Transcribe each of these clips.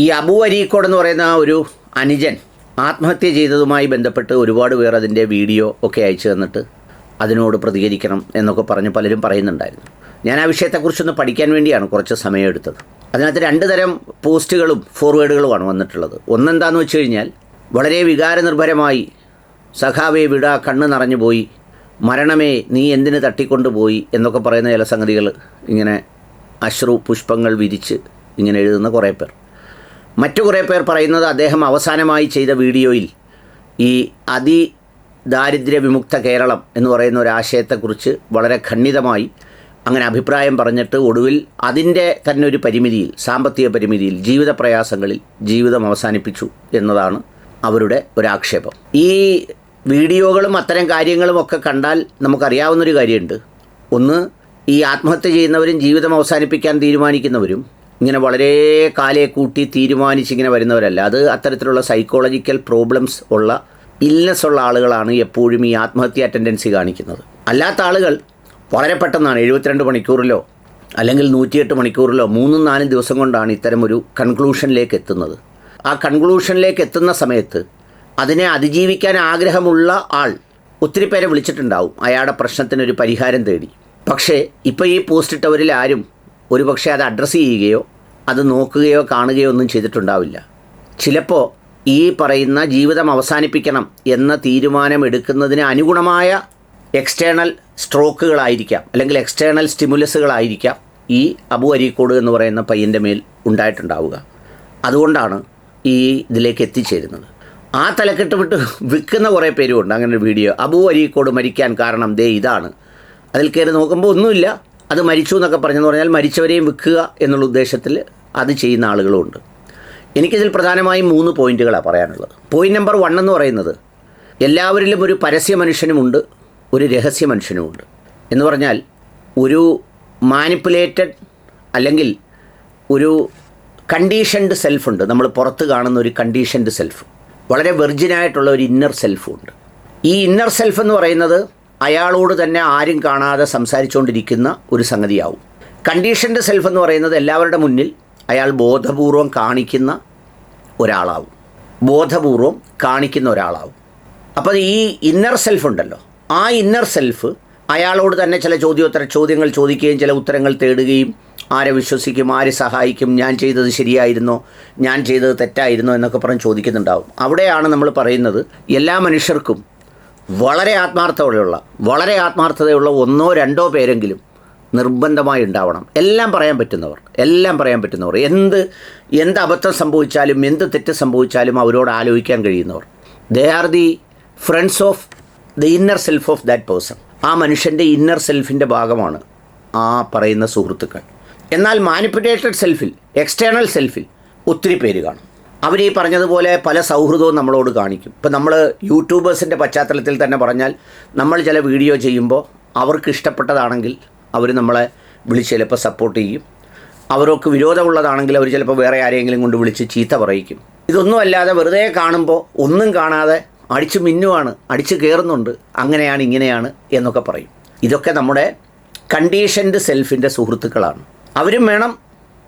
ഈ അബു അരീക്കോട് എന്ന് പറയുന്ന ഒരു അനുജൻ ആത്മഹത്യ ചെയ്തതുമായി ബന്ധപ്പെട്ട് ഒരുപാട് പേർ അതിന്റെ വീഡിയോ ഒക്കെ അയച്ചു തന്നിട്ട് അതിനോട് പ്രതികരിക്കണം എന്നൊക്കെ പറഞ്ഞ് പലരും പറയുന്നുണ്ടായിരുന്നു. ഞാൻ ആ വിഷയത്തെക്കുറിച്ചൊന്ന് പഠിക്കാൻ വേണ്ടിയാണ് കുറച്ച് സമയം എടുത്തത്. അതിനകത്ത് രണ്ട് തരം പോസ്റ്റുകളും ഫോർവേഡുകളുമാണ് വന്നിട്ടുള്ളത്. ഒന്നെന്താന്ന് വെച്ച് കഴിഞ്ഞാൽ വളരെ വികാരനിർഭരമായി സഖാവേ വിട കണ്ണ് നിറഞ്ഞു പോയി മരണമേ നീ എന്തിന് തട്ടിക്കൊണ്ടുപോയി എന്നൊക്കെ പറയുന്ന ചില സംഗതികൾ ഇങ്ങനെ അശ്രു പുഷ്പങ്ങൾ വിരിച്ച് ഇങ്ങനെ എഴുതുന്ന കുറേ പേർ. മറ്റു കുറേ പേർ പറയുന്നത് അദ്ദേഹം അവസാനമായി ചെയ്ത വീഡിയോയിൽ ഈ അതി ദാരിദ്ര്യ വിമുക്ത കേരളം എന്ന് പറയുന്ന ഒരു ആശയത്തെക്കുറിച്ച് വളരെ ഖണ്ഡിതമായി അങ്ങനെ അഭിപ്രായം പറഞ്ഞിട്ട് ഒടുവിൽ അതിന്റെ തന്നെ ഒരു പരിമിതിയിൽ സാമ്പത്തിക പരിമിതിയിൽ ജീവിത പ്രയാസങ്ങളിൽ ജീവിതം അവസാനിപ്പിച്ചു എന്നതാണ് അവരുടെ ഒരാക്ഷേപം ഈ വീഡിയോകളും അത്തരം കാര്യങ്ങളും ഒക്കെ കണ്ടാൽ നമുക്കറിയാവുന്നൊരു കാര്യമുണ്ട്. ഒന്ന് ഈ ആത്മഹത്യ ചെയ്യുന്നവരും ജീവിതം അവസാനിപ്പിക്കാൻ തീരുമാനിക്കുന്നവരും ഇങ്ങനെ വളരെ കാലേ കൂട്ടി തീരുമാനിച്ചിങ്ങനെ വരുന്നവരല്ല. അത് അത്തരത്തിലുള്ള സൈക്കോളജിക്കൽ പ്രോബ്ലംസ് ഉള്ള ഇൽനെസ് ഉള്ള ആളുകളാണ് എപ്പോഴും ഈ ആത്മഹത്യാ ടെൻഡൻസി കാണിക്കുന്നത്. അല്ലാത്ത ആളുകൾ വളരെ പെട്ടെന്നാണ് എഴുപത്തിരണ്ട് മണിക്കൂറിലോ അല്ലെങ്കിൽ നൂറ്റിയെട്ട് മണിക്കൂറിലോ മൂന്നും നാലും ദിവസം കൊണ്ടാണ് ഇത്തരം ഒരു കൺക്ലൂഷനിലേക്ക് എത്തുന്നത്. ആ കൺക്ലൂഷനിലേക്ക് എത്തുന്ന സമയത്ത് അതിനെ അതിജീവിക്കാൻ ആഗ്രഹമുള്ള ആൾ ഒത്തിരി പേരെ വിളിച്ചിട്ടുണ്ടാവും. അയാളുടെ പ്രശ്നത്തിനൊരു പരിഹാരം തേടി. പക്ഷേ ഇപ്പോൾ ഈ പോസ്റ്റിട്ടവരിൽ ആരും ഒരുപക്ഷെ അത് അഡ്രസ്സ് ചെയ്യുകയോ അത് നോക്കുകയോ കാണുകയോ ഒന്നും ചെയ്തിട്ടുണ്ടാവില്ല. ചിലപ്പോൾ ഈ പറയുന്ന ജീവിതം അവസാനിപ്പിക്കണം എന്ന തീരുമാനം എടുക്കുന്നതിന് അനുഗുണമായ എക്സ്റ്റേണൽ സ്ട്രോക്കുകളായിരിക്കാം അല്ലെങ്കിൽ എക്സ്റ്റേണൽ സ്റ്റിമുലസുകളായിരിക്കാം ഈ അബു അരീക്കോട് എന്ന് പറയുന്ന പയ്യന്റെ മേൽ ഉണ്ടായിട്ടുണ്ടാവുക. അതുകൊണ്ടാണ് ഈ ഇതിലേക്ക് എത്തിച്ചേരുന്നത്. ആ തലക്കെട്ട് വിട്ട് വിൽക്കുന്ന കുറേ പേരുമുണ്ട് അങ്ങനെ ഒരു വീഡിയോ. അബു അരീക്കോട് മരിക്കാൻ കാരണം ദേ ഇതാണ്. അതിൽ കയറി നോക്കുമ്പോൾ ഒന്നുമില്ല. അത് മരിച്ചു എന്നൊക്കെ പറഞ്ഞെന്ന് പറഞ്ഞാൽ മരിച്ചവരെയും വിൽക്കുക എന്നുള്ള ഉദ്ദേശത്തിൽ അത് ചെയ്യുന്ന ആളുകളുമുണ്ട് എനിക്കിതിൽ പ്രധാനമായും മൂന്ന് പോയിന്റുകളാണ് പറയാനുള്ളത്. പോയിന്റ് നമ്പർ വൺ എന്ന് പറയുന്നത് എല്ലാവരിലും ഒരു പരസ്യ മനുഷ്യനുമുണ്ട് ഒരു രഹസ്യ മനുഷ്യനുമുണ്ട് എന്ന് പറഞ്ഞാൽ ഒരു മാനിപ്പുലേറ്റഡ് അല്ലെങ്കിൽ ഒരു കണ്ടീഷൻഡ് സെൽഫുണ്ട് നമ്മൾ പുറത്ത് കാണുന്ന ഒരു കണ്ടീഷൻഡ് സെൽഫ് വളരെ വെർജിനായിട്ടുള്ള ഒരു ഇന്നർ സെൽഫുണ്ട് ഈ ഇന്നർ സെൽഫ് എന്ന് പറയുന്നത് അയാളോട് തന്നെ ആരും കാണാതെ സംസാരിച്ചുകൊണ്ടിരിക്കുന്ന ഒരു സംഗതിയാവും. കണ്ടീഷൻഡ് സെൽഫ് എന്ന് പറയുന്നത് എല്ലാവരുടെ മുന്നിൽ അയാൾ ബോധപൂർവം കാണിക്കുന്ന ഒരാളാവും. ബോധപൂർവം കാണിക്കുന്ന ഒരാളാവും. അപ്പോൾ ഈ ഇന്നർ സെൽഫ് ഉണ്ടല്ലോ. ആ ഇന്നർ സെൽഫ് അയാളോട് തന്നെ ചില ചോദ്യോത്തര ചോദ്യങ്ങൾ ചോദിക്കുകയും ചില ഉത്തരങ്ങൾ തേടുകയും ആരെ വിശ്വസിക്കും ആര് സഹായിക്കും ഞാൻ ചെയ്തത് ശരിയായിരുന്നോ ഞാൻ ചെയ്തത് തെറ്റായിരുന്നോ എന്നൊക്കെ പറഞ്ഞ് ചോദിക്കുന്നുണ്ടാവും. അവിടെയാണ് നമ്മൾ പറയുന്നത് എല്ലാ മനുഷ്യർക്കും വളരെ ആത്മാർത്ഥതയുള്ള വളരെ ആത്മാർത്ഥതയുള്ള ഒന്നോ രണ്ടോ പേരെങ്കിലും നിർബന്ധമായി ഉണ്ടാവണം. എല്ലാം പറയാൻ പറ്റുന്നവർ എല്ലാം പറയാൻ പറ്റുന്നവർ. എന്ത് എന്ത് അബദ്ധം സംഭവിച്ചാലും എന്ത് തെറ്റ് സംഭവിച്ചാലും അവരോട് ആലോചിക്കാൻ കഴിയുന്നവർ. They are the friends of the inner self of that person ആ മനുഷ്യന്റെ ഇന്നർ സെൽഫിന്റെ ഭാഗമാണ് ആ പറയുന്ന സുഹൃത്തുക്കൾ. എന്നാൽ മാനിപ്പുലേറ്റഡ് സെൽഫിൽ എക്സ്റ്റേണൽ സെൽഫിൽ ഒത്തിരി പേര് കാണും. അവർ ഈ പറഞ്ഞതുപോലെ പല സൗഹൃദവും നമ്മളോട് കാണിക്കും. ഇപ്പം നമ്മൾ യൂട്യൂബേഴ്സിന്റെ പശ്ചാത്തലത്തിൽ തന്നെ പറഞ്ഞാൽ നമ്മൾ ചില വീഡിയോ ചെയ്യുമ്പോൾ അവർക്ക് ഇഷ്ടപ്പെട്ടതാണെങ്കിൽ അവർ നമ്മളെ വിളിച്ച് ചിലപ്പോൾ സപ്പോർട്ട് ചെയ്യും. അവർക്ക് വിരോധമുള്ളതാണെങ്കിൽ അവർ ചിലപ്പോൾ വേറെ ആരെങ്കിലും കൊണ്ട് വിളിച്ച് ചീത്ത പറയിക്കും. ഇതൊന്നും അല്ലാതെ വെറുതെ കാണുമ്പോൾ ഒന്നും കാണാതെ അടിച്ചു മിന്നുവാണ് അടിച്ചു കയറുന്നുണ്ട് അങ്ങനെയാണ് ഇങ്ങനെയാണ് എന്നൊക്കെ പറയും. ഇതൊക്കെ നമ്മുടെ കണ്ടീഷൻഡ് സെൽഫിന്റെ സുഹൃത്തുക്കളാണ്. അവരും വേണം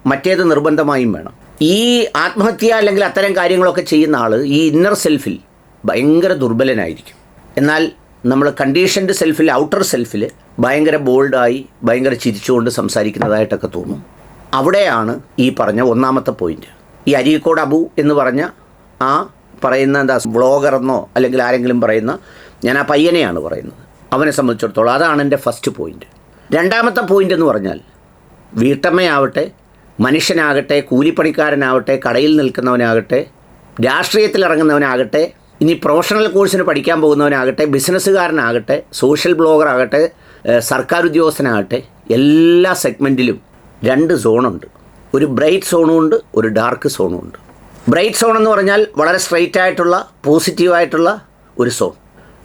മറ്റേത് നിർബന്ധമായും വേണം. ഈ ആത്മഹത്യ അല്ലെങ്കിൽ അത്തരം കാര്യങ്ങളൊക്കെ ചെയ്യുന്ന ആൾ ഈ ഇന്നർ സെൽഫിൽ ഭയങ്കര ദുർബലനായിരിക്കും. എന്നാൽ നമ്മൾ കണ്ടീഷൻഡ് സെൽഫിൽ ഔട്ടർ സെൽഫിൽ ഭയങ്കര ബോൾഡായി ഭയങ്കര ചിരിച്ചുകൊണ്ട് സംസാരിക്കുന്നതായിട്ടൊക്കെ തോന്നും. അവിടെയാണ് ഈ പറഞ്ഞ ഒന്നാമത്തെ പോയിന്റ് ഈ അരീക്കോട് അബു എന്ന് പറഞ്ഞ ആ പറയുന്ന എന്താ വ്ളോഗർ എന്നോ അല്ലെങ്കിൽ ആരെങ്കിലും പറയുന്ന ഞാൻ ആ പയ്യനെയാണ് പറയുന്നത്. അവനെ സംബന്ധിച്ചിടത്തോളം അതാണ് എന്റെ ഫസ്റ്റ് പോയിന്റ് രണ്ടാമത്തെ പോയിന്റ് എന്ന് പറഞ്ഞാൽ വീട്ടമ്മയാവട്ടെ മനുഷ്യനാകട്ടെ കൂലിപ്പണിക്കാരനാവട്ടെ കടയിൽ നിൽക്കുന്നവനാകട്ടെ രാഷ്ട്രീയത്തിൽ ഇറങ്ങുന്നവനാകട്ടെ ഇനി പ്രൊഫഷണൽ കോഴ്സിന് പഠിക്കാൻ പോകുന്നവനാകട്ടെ ബിസിനസ്സുകാരനാകട്ടെ സോഷ്യൽ ബ്ലോഗർ ആകട്ടെ സർക്കാർ ഉദ്യോഗസ്ഥനാകട്ടെ എല്ലാ സെഗ്മെന്റിലും രണ്ട് സോണുണ്ട് ഒരു ബ്രൈറ്റ് സോണും ഉണ്ട് ഒരു ഡാർക്ക് സോണും ഉണ്ട്. ബ്രൈറ്റ് സോൺ എന്ന് പറഞ്ഞാൽ വളരെ സ്ട്രൈറ്റ് ആയിട്ടുള്ള പോസിറ്റീവായിട്ടുള്ള ഒരു സോൺ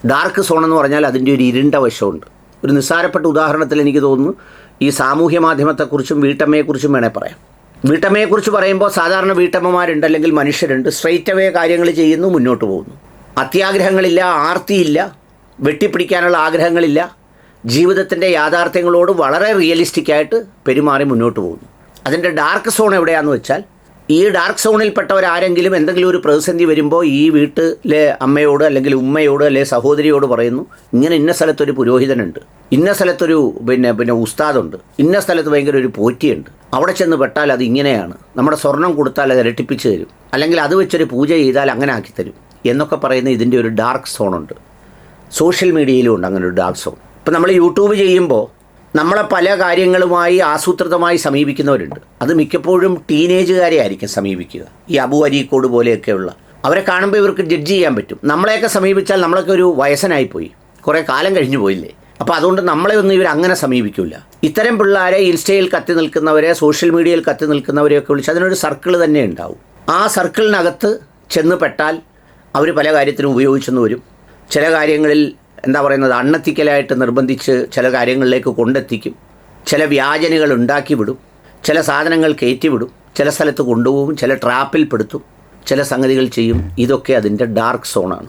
ഡാർക്ക് സോൺ എന്ന് പറഞ്ഞാൽ അതിന്റെ ഒരു ഇരുണ്ട വശമുണ്ട്. ഒരു നിസ്സാരപ്പെട്ട ഉദാഹരണത്തിൽ എനിക്ക് തോന്നുന്നു ഈ സാമൂഹ്യ മാധ്യമത്തെക്കുറിച്ചും വീട്ടമ്മയെക്കുറിച്ചും വേണേൽ പറയാം. വീട്ടമ്മയെക്കുറിച്ച് പറയുമ്പോൾ സാധാരണ വീട്ടമ്മമാരുണ്ട് അല്ലെങ്കിൽ മനുഷ്യരുണ്ട്. സ്ട്രൈറ്റ് അവേ കാര്യങ്ങൾ ചെയ്യുന്നു മുന്നോട്ട് പോകുന്നു. അത്യാഗ്രഹങ്ങളില്ല ആർത്തിയില്ല വെട്ടിപ്പിടിക്കാനുള്ള ആഗ്രഹങ്ങളില്ല. ജീവിതത്തിന്റെ യാഥാർത്ഥ്യങ്ങളോട് വളരെ റിയലിസ്റ്റിക്കായിട്ട് പെരുമാറി മുന്നോട്ട് പോകുന്നു. അതിന്റെ ഡാർക്ക് സോൺ എവിടെയാണെന്ന് വെച്ചാൽ ഈ ഡാർക്ക് സോണിൽപ്പെട്ടവരാരെങ്കിലും എന്തെങ്കിലും ഒരു പ്രതിസന്ധി വരുമ്പോൾ ഈ വീട്ടിലെ അമ്മയോട് അല്ലെങ്കിൽ ഉമ്മയോട് അല്ലെ സഹോദരിയോട് പറയുന്നു ഇങ്ങനെ ഇന്ന സ്ഥലത്തൊരു പുരോഹിതനുണ്ട് ഇന്ന സ്ഥലത്തൊരു പിന്നെ പിന്നെ ഉസ്താദുണ്ട് ഇന്ന സ്ഥലത്ത് ഭയങ്കര ഒരു പോറ്റിയുണ്ട് അവിടെ ചെന്ന് പെട്ടാൽ അത് ഇങ്ങനെയാണ് നമ്മുടെ സ്വർണം കൊടുത്താൽ അത് ഇരട്ടിപ്പിച്ച് തരും അല്ലെങ്കിൽ അത് വെച്ചൊരു പൂജ ചെയ്താൽ അങ്ങനെ ആക്കി തരും എന്നൊക്കെ പറയുന്ന ഇതിന്റെ ഒരു ഡാർക്ക് സോണുണ്ട് സോഷ്യൽ മീഡിയയിലും ഉണ്ട് അങ്ങനെ ഒരു ഡാർക്ക് സോൺ ഇപ്പം നമ്മൾ യൂട്യൂബ് ചെയ്യുമ്പോൾ നമ്മളെ പല കാര്യങ്ങളുമായി ആസൂത്രിതമായി സമീപിക്കുന്നവരുണ്ട്. അത് മിക്കപ്പോഴും ടീനേജുകാരെ ആയിരിക്കും സമീപിക്കുക. ഈ അബു അരീക്കോട് പോലെയൊക്കെയുള്ള. അവരെ കാണുമ്പോൾ ഇവർക്ക് ജഡ്ജ് ചെയ്യാൻ പറ്റും. നമ്മളെയൊക്കെ സമീപിച്ചാൽ നമ്മളൊക്കെ ഒരു വയസ്സനായിപ്പോയി. കുറേ കാലം കഴിഞ്ഞു പോയില്ലേ? അപ്പോൾ അതുകൊണ്ട് നമ്മളെ ഒന്നും ഇവർ അങ്ങനെ സമീപിക്കില്ല ഇത്തരം പിള്ളേരെ ഇൻസ്റ്റയിൽ കത്തി നിൽക്കുന്നവരെ സോഷ്യൽ മീഡിയയിൽ കത്തി നിൽക്കുന്നവരെയൊക്കെ വിളിച്ച് അതിനൊരു സർക്കിൾ തന്നെ ഉണ്ടാവും. ആ സർക്കിളിനകത്ത് ചെന്ന് പെട്ടാൽ അവർ പല കാര്യത്തിനും ഉപയോഗിച്ചെന്ന് വരും. ചില കാര്യങ്ങളിൽ എന്താ പറയുന്നത് അണ്ണത്തിക്കലായിട്ട് നിർബന്ധിച്ച് ചില കാര്യങ്ങളിലേക്ക് കൊണ്ടെത്തിക്കും. ചില വ്യാജനുകൾ ഉണ്ടാക്കി വിടും. ചില സാധനങ്ങൾ കയറ്റിവിടും ചില സ്ഥലത്ത് കൊണ്ടുപോകും ചില ട്രാപ്പിൽ പെടുത്തും. ചില സംഗതികൾ ചെയ്യും. ഇതൊക്കെ അതിന്റെ ഡാർക്ക് സോണാണ്.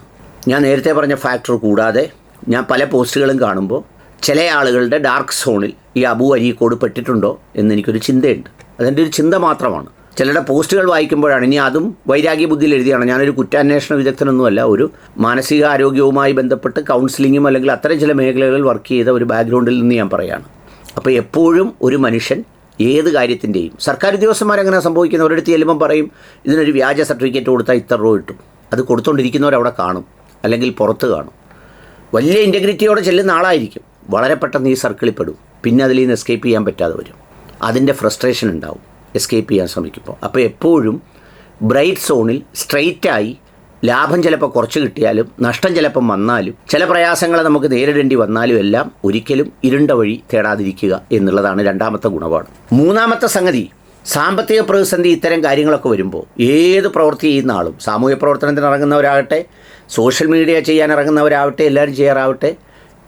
ഞാൻ നേരത്തെ പറഞ്ഞ ഫാക്ടർ കൂടാതെ ഞാൻ പല പോസ്റ്റുകളും കാണുമ്പോൾ ചില ആളുകളുടെ ഡാർക്ക് സോണിൽ ഈ അബു അരീക്കോട് പെട്ടിട്ടുണ്ടോ എന്നെനിക്കൊരു ചിന്തയുണ്ട്. അതെന്റെ ഒരു ചിന്ത മാത്രമാണ്. ചിലരുടെ പോസ്റ്റുകൾ വായിക്കുമ്പോഴാണ്. ഇനി അതും വൈരാഗ്യ ബുദ്ധിയിൽ എഴുതിയാണ്. ഞാനൊരു കുറ്റാന്വേഷണ വിദഗ്ധനൊന്നുമല്ല. ഒരു മാനസിക ആരോഗ്യവുമായി ബന്ധപ്പെട്ട് കൗൺസിലിങ്ങും അല്ലെങ്കിൽ അത്തരം ചില മേഖലകളിൽ വർക്ക് ചെയ്ത ഒരു ബാക്ക്ഗ്രൗണ്ടിൽ നിന്ന് ഞാൻ പറയുകയാണ് അപ്പോൾ എപ്പോഴും ഒരു മനുഷ്യൻ ഏത് കാര്യത്തിന്റെയും സർക്കാർ ഉദ്യോഗസ്ഥന്മാരങ്ങനെ സംഭവിക്കുന്ന ഒരിടത്ത് ചെല്ലുമ്പം പറയും ഇതിനൊരു വ്യാജ സർട്ടിഫിക്കറ്റ് കൊടുത്താൽ ഇത്ര രൂപ കിട്ടും. അത് കൊടുത്തുകൊണ്ടിരിക്കുന്നവരവിടെ കാണും. അല്ലെങ്കിൽ പുറത്ത് കാണും. വലിയ ഇന്റഗ്രിറ്റിയോടെ ചെല്ലുന്ന ആളായിരിക്കും. വളരെ പെട്ടെന്ന് ഈ സർക്കിളിൽ പെടും. പിന്നെ അതിൽ നിന്ന് എസ്കേപ്പ് ചെയ്യാൻ പറ്റാതെ വരും. അതിന്റെ ഫ്രസ്ട്രേഷൻ ഉണ്ടാവും. എസ്കേപ്പ് ചെയ്യാൻ ശ്രമിക്കുമ്പോൾ. അപ്പോൾ എപ്പോഴും ബ്രൈറ്റ് സോണിൽ സ്ട്രെയിറ്റായി ലാഭം ചിലപ്പോൾ കുറച്ച് കിട്ടിയാലും നഷ്ടം ചിലപ്പം വന്നാലും ചില പ്രയാസങ്ങളെ നമുക്ക് നേരിടേണ്ടി വന്നാലും എല്ലാം ഒരിക്കലും ഇരുണ്ട വഴി തേടാതിരിക്കുക എന്നുള്ളതാണ് രണ്ടാമത്തെ ഗുണപാഠം. മൂന്നാമത്തെ സംഗതി സാമ്പത്തിക പ്രതിസന്ധി ഇത്തരം കാര്യങ്ങളൊക്കെ വരുമ്പോൾ ഏത് പ്രവൃത്തി ചെയ്യുന്ന ആളും സാമൂഹ്യ പ്രവർത്തനത്തിന് ഇറങ്ങുന്നവരാകട്ടെ സോഷ്യൽ മീഡിയ ചെയ്യാൻ ഇറങ്ങുന്നവരാവട്ടെ എല്ലാവരും ചെയ്യാറാവട്ടെ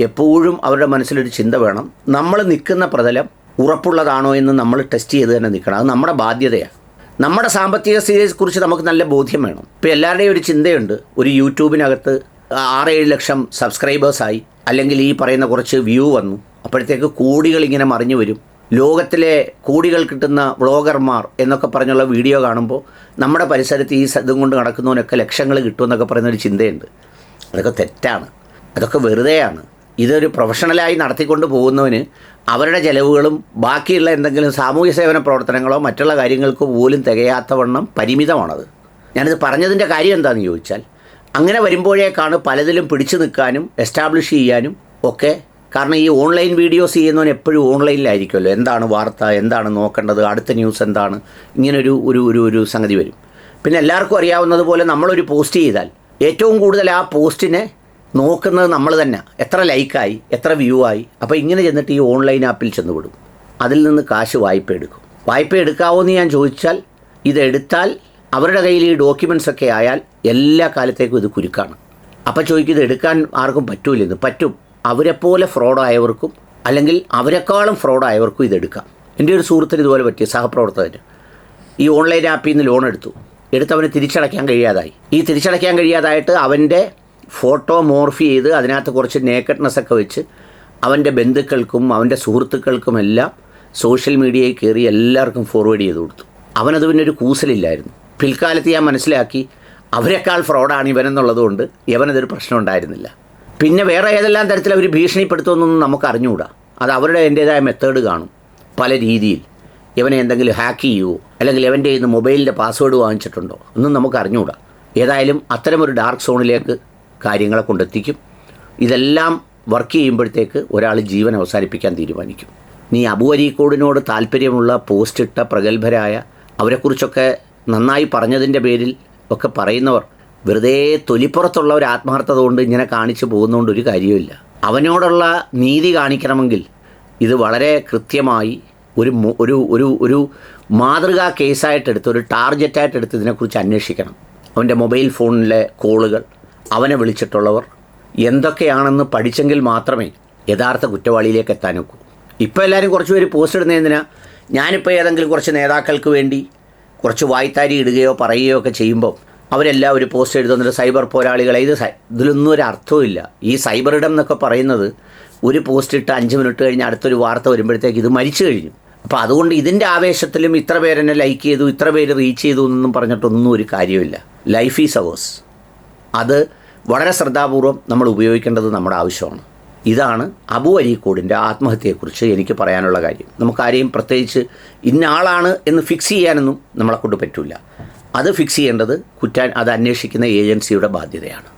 എപ്പോഴും അവരുടെ മനസ്സിലൊരു ചിന്ത വേണം. നമ്മൾ നിൽക്കുന്ന പ്രതലം ഉറപ്പുള്ളതാണോ എന്ന് നമ്മൾ ടെസ്റ്റ് ചെയ്ത് തന്നെ നിൽക്കണം. അത് നമ്മുടെ ബാധ്യതയാണ്. നമ്മുടെ സാമ്പത്തിക സ്ഥിതിയെക്കുറിച്ച് നമുക്ക് നല്ല ബോധ്യം വേണം. ഇപ്പോൾ എല്ലാവരുടെയും ഒരു ചിന്തയുണ്ട്. ഒരു യൂട്യൂബിനകത്ത് ആറേഴ് ലക്ഷം സബ്സ്ക്രൈബേഴ്സായി അല്ലെങ്കിൽ ഈ പറയുന്ന കുറച്ച് വ്യൂ വന്നു. അപ്പോഴത്തേക്ക് കോടികൾ ഇങ്ങനെ മറിഞ്ഞു വരും. ലോകത്തിലെ കോടികൾ കിട്ടുന്ന വ്ളോഗർമാർ എന്നൊക്കെ പറഞ്ഞുള്ള വീഡിയോ കാണുമ്പോൾ നമ്മുടെ പരിസരത്ത് ഈ ഇതും കൊണ്ട് നടക്കുന്നവനൊക്കെ ലക്ഷങ്ങൾ കിട്ടുമെന്നൊക്കെ പറയുന്നൊരു ചിന്തയുണ്ട്. അതൊക്കെ തെറ്റാണ്. അതൊക്കെ വെറുതെയാണ്. ഇതൊരു പ്രൊഫഷണലായി നടത്തിക്കൊണ്ട് പോകുന്നവന് അവരുടെ ചെലവുകളും ബാക്കിയുള്ള എന്തെങ്കിലും സാമൂഹ്യ സേവന പ്രവർത്തനങ്ങളോ മറ്റുള്ള കാര്യങ്ങൾക്കോ പോലും തികയാത്തവണ്ണം പരിമിതമാണത്. ഞാനിത് പറഞ്ഞതിന്റെ കാര്യം എന്താണെന്ന് ചോദിച്ചാൽ അങ്ങനെ വരുമ്പോഴേക്കാണ് പലതിലും പിടിച്ചു നിൽക്കാനും എസ്റ്റാബ്ലിഷ് ചെയ്യാനും ഒക്കെ കാരണം ഈ ഓൺലൈൻ വീഡിയോസ് ചെയ്യുന്നവൻ എപ്പോഴും ഓൺലൈനിലായിരിക്കുമല്ലോ എന്താണ് വാർത്ത എന്താണ് നോക്കേണ്ടത് അടുത്ത ന്യൂസ് എന്താണ് ഇങ്ങനൊരു ഒരു ഒരു ഒരു സംഗതി വരും. പിന്നെ എല്ലാവർക്കും അറിയാവുന്നതുപോലെ നമ്മളൊരു പോസ്റ്റ് ചെയ്താൽ ഏറ്റവും കൂടുതൽ ആ പോസ്റ്റിനെ നോക്കുന്നത് നമ്മൾ തന്നെ. എത്ര ലൈക്കായി എത്ര വ്യൂ ആയി. അപ്പോൾ ഇങ്ങനെ ചെന്നിട്ട് ഈ ഓൺലൈൻ ആപ്പിൽ ചെന്ന് വിടും. അതിൽ നിന്ന് കാശ് വായ്പ എടുക്കും. വായ്പ എടുക്കാവോ എന്ന് ഞാൻ ചോദിച്ചാൽ ഇതെടുത്താൽ അവരുടെ കയ്യിൽ ഈ ഡോക്യുമെൻസ് ഒക്കെ ആയാൽ എല്ലാ കാലത്തേക്കും ഇത് കുരുക്കാണ്. അപ്പോൾ ചോദിക്കും ഇത് എടുക്കാൻ ആർക്കും പറ്റൂലെന്ന് പറ്റും. അവരെപ്പോലെ ഫ്രോഡായവർക്കും അല്ലെങ്കിൽ അവരെക്കാളും ഫ്രോഡായവർക്കും ഇതെടുക്കാം എന്റെ ഒരു സുഹൃത്തിന് ഇതുപോലെ പറ്റിയ സഹപ്രവർത്തകന്. ഈ ഓൺലൈൻ ആപ്പിൽ നിന്ന് ലോൺ എടുത്തു. എടുത്തവന് തിരിച്ചടയ്ക്കാൻ കഴിയാതായി. ഈ തിരിച്ചടയ്ക്കാൻ കഴിയാതായിട്ട് അവന്റെ ഫോട്ടോ മോർഫ് ചെയ്ത് അതിനകത്ത് കുറച്ച് നേക്കഡ്നെസ് ഒക്കെ വെച്ച് അവന്റെ ബന്ധുക്കൾക്കും അവന്റെ സുഹൃത്തുക്കൾക്കുമെല്ലാം സോഷ്യൽ മീഡിയയിൽ കയറി എല്ലാവർക്കും ഫോർവേഡ് ചെയ്ത് കൊടുത്തു. അവനത് പിന്നെ ഒരു കൂസലില്ലായിരുന്നു. പിൽക്കാലത്ത് ഞാൻ മനസ്സിലാക്കി അവരെക്കാൾ ഫ്രോഡാണ് ഇവനെന്നുള്ളതുകൊണ്ട് ഇവനതൊരു പ്രശ്നം ഉണ്ടായിരുന്നില്ല. പിന്നെ വേറെ ഏതെല്ലാം തരത്തിൽ അവർ ഭീഷണിപ്പെടുത്തുമെന്നൊന്നും നമുക്ക് അറിഞ്ഞുകൂടാ. അത് അവരുടെ എന്റേതായ മെത്തേഡ് കാണും. പല രീതിയിൽ ഇവനെ എന്തെങ്കിലും ഹാക്ക് ചെയ്യുമോ അല്ലെങ്കിൽ ഇവന്റെ ഇന്ന് മൊബൈലിന്റെ പാസ്വേഡ് വാങ്ങിച്ചിട്ടുണ്ടോ ഒന്നും നമുക്ക് അറിഞ്ഞുകൂടാ. ഏതായാലും അത്തരമൊരു ഡാർക്ക് സോണിലേക്ക് കാര്യങ്ങളെ കൊണ്ടെത്തിക്കും. ഇതെല്ലാം വർക്ക് ചെയ്യുമ്പോഴത്തേക്ക് ഒരാൾ ജീവൻ അവസാനിപ്പിക്കാൻ തീരുമാനിക്കും. നീ അബു അരീക്കോടിനോട് താല്പര്യമുള്ള പോസ്റ്റ് ഇട്ട പ്രഗത്ഭരായ അവരെക്കുറിച്ചൊക്കെ നന്നായി പറഞ്ഞതിന്റെ പേരിൽ ഒക്കെ പറയുന്നവർ വെറുതെ തൊലിപ്പുറത്തുള്ള ഒരു ആത്മാർത്ഥത കൊണ്ട് ഇങ്ങനെ കാണിച്ചു പോകുന്നതുകൊണ്ട് ഒരു കാര്യവുമില്ല. അവനോടുള്ള നീതി കാണിക്കണമെങ്കിൽ ഇത് വളരെ കൃത്യമായി ഒരു ഒരു ഒരു ഒരു മാതൃകാ കേസായിട്ടെടുത്ത് ഒരു ടാർഗറ്റായിട്ടെടുത്ത് ഇതിനെക്കുറിച്ച് അന്വേഷിക്കണം. അവന്റെ മൊബൈൽ ഫോണിലെ കോളുകൾ അവനെ വിളിച്ചിട്ടുള്ളവർ എന്തൊക്കെയാണെന്ന് പഠിച്ചെങ്കിൽ മാത്രമേ യഥാർത്ഥ കുറ്റവാളിയിലേക്ക് എത്താനൊക്കൂ ഇപ്പോൾ എല്ലാവരും കുറച്ച് പേര് പോസ്റ്റ് ഇടുന്ന എന്തിനാ? ഞാനിപ്പോൾ ഏതെങ്കിലും കുറച്ച് നേതാക്കൾക്ക് വേണ്ടി കുറച്ച് വായ്ത്താരി ഇടുകയോ പറയുകയോ ഒക്കെ ചെയ്യുമ്പോൾ അവരെല്ലാം ഒരു പോസ്റ്റ് എഴുതുന്നുണ്ട് സൈബർ പോരാളികളെ ഇത് ഇതിലൊന്നും ഒരു അർത്ഥവുമില്ല ഈ സൈബർ ഇടം എന്നൊക്കെ പറയുന്നത് ഒരു പോസ്റ്റ് ഇട്ട് അഞ്ച് മിനിറ്റ് കഴിഞ്ഞ് അടുത്തൊരു വാർത്ത വരുമ്പോഴത്തേക്ക് ഇത് മരിച്ചു കഴിഞ്ഞു. അപ്പോൾ അതുകൊണ്ട് ഇതിന്റെ ആവേശത്തിലും ഇത്ര പേരെന്നെ ലൈക്ക് ചെയ്തു ഇത്ര പേര് റീച്ച് ചെയ്തു എന്നൊന്നും പറഞ്ഞിട്ടൊന്നും ഒരു കാര്യമില്ല ലൈഫ് ഈസ് അവേഴ്സ് അത് വളരെ ശ്രദ്ധാപൂർവം നമ്മൾ ഉപയോഗിക്കേണ്ടത് നമ്മുടെ ആവശ്യമാണ്. ഇതാണ് അബു അരീക്കോടിന്റെ ആത്മഹത്യയെക്കുറിച്ച് എനിക്ക് പറയാനുള്ള കാര്യം. നമുക്കാരെയും പ്രത്യേകിച്ച് ഇന്ന ആളാണ് എന്ന് ഫിക്സ് ചെയ്യാനൊന്നും നമ്മളെക്കൊണ്ട് പറ്റില്ല അത് ഫിക്സ് ചെയ്യേണ്ടത് കുറ്റാൻ അത് അന്വേഷിക്കുന്ന ഏജൻസിയുടെ ബാധ്യതയാണ്.